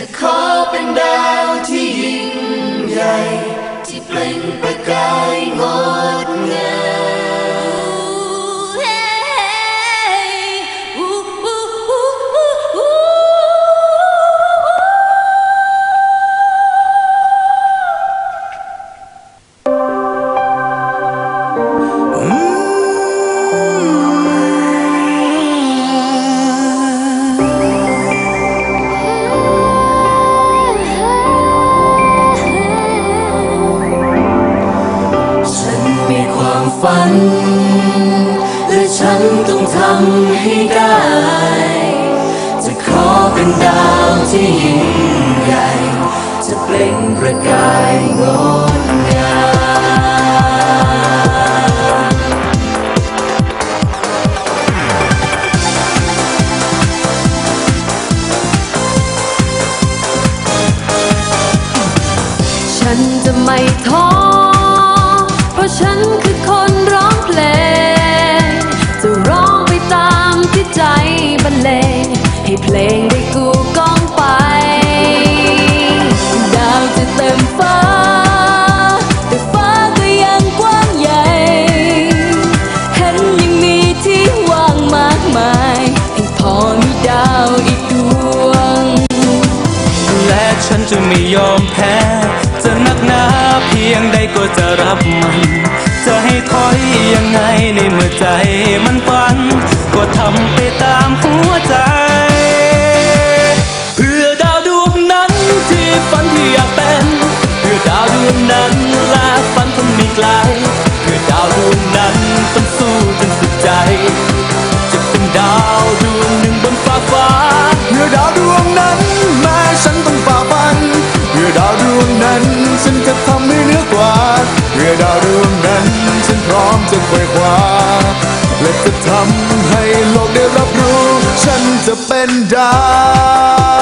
จะขอเป็นดาวที่ยิ่งใหญ่ที่เปล่ง ฝัน และฉันต้องทำให้ได้ จะขอเป็นดาวที่ยิ่งใหญ่ จะเปล่งประกายงดงามฉันจะไม่ท้อเพราะฉัน กูกองไป ดาวจะเต็มฟ้า แต่ฟ้าก็ยังกว้างใหญ่ เห็นยังมีที่ว่างมากมายให้พอมีดาวอีกดวง และฉันจะไม่ยอมแพ้ จะนักหนาเพียงใดก็จะรับมัน จะให้ถอยยังไงในเมื่อใจมันฝัน ก็ทำไปตามหัวใจ วดวงนั้นและฝันคงม่ไกลเพื่อดาวดวงนั้นต้องสู้จนสุดใจ จะเป็นดาวดวงหนึ่งบนฟ้าฟ้าเพื่อดาวดวงนั้นแม้ฉันต้องฝ่าฟันเพื่อดาวดวงนั้นฉันจะทำให้เหนือกว่าเพื่อดาวดวงนั้นฉันพร้อมจะไขว่คว้าและจะทำให้โลกได้รับรู้ ฉันจะเป็นดาว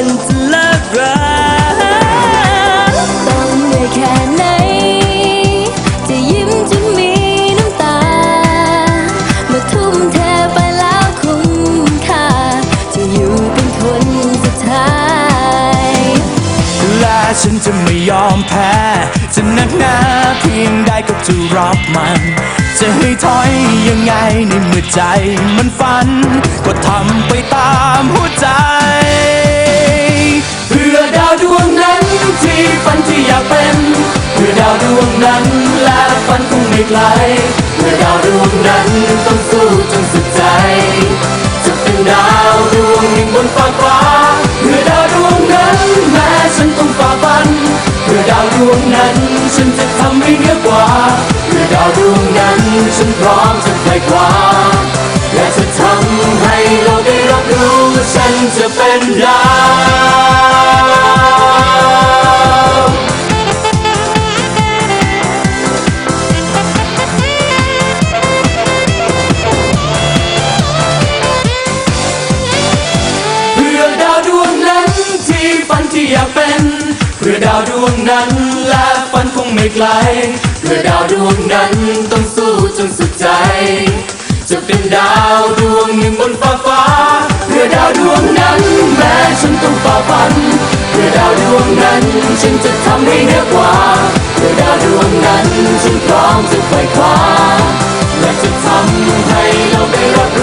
วันจะเลิกรักต้องเหนื่อยแค่ไหน จะยิ้มจะมีน้ำตา เมื่อทุ่มเทไปแล้วคุ้มค่า จะอยู่เป็นคนสุดท้าย และฉันจะไม่ยอมแพ้ จะหนักหนาเพียงใดก็จะรับมัน จะให้ถอยยังไงในเมื่อใจมันฝัน ก็ทำไปตามหัวใจ นั้น และฝันคงไม่ไกลเพื่อดาวดวงนั้นต้องสู้จนสุดใจ จะเป็นดาวดวงหนึ่งบนฟ้าฟ้าเพื่อดาวดวงนั้นแม้ฉันต้องฝ่าฟันเพื่อดาวดวงนั้นฉันจะทำให้เหนือกว่าเพื่อดาวดวงนั้นฉันพร้อมจะไขว่คว้าและจะทำให้โลกได้รับรู้ฉันจะเป็นดาว นั้น และฝันคงไม่ไกล เพื่อดาวดวงนั้นต้องสู้จนสุดใจ จะเป็นดาวดวงหนึ่งบนฟ้าฟ้า เพื่อดาวดวงนั้นแม้ฉันต้องฝ่าฟัน เพื่อดาวดวงนั้นฉันจะทำให้เหนือกว่า เพื่อดาวดวงนั้นฉันพร้อมจะไขว่คว้าและจะทำให้เราได้รับ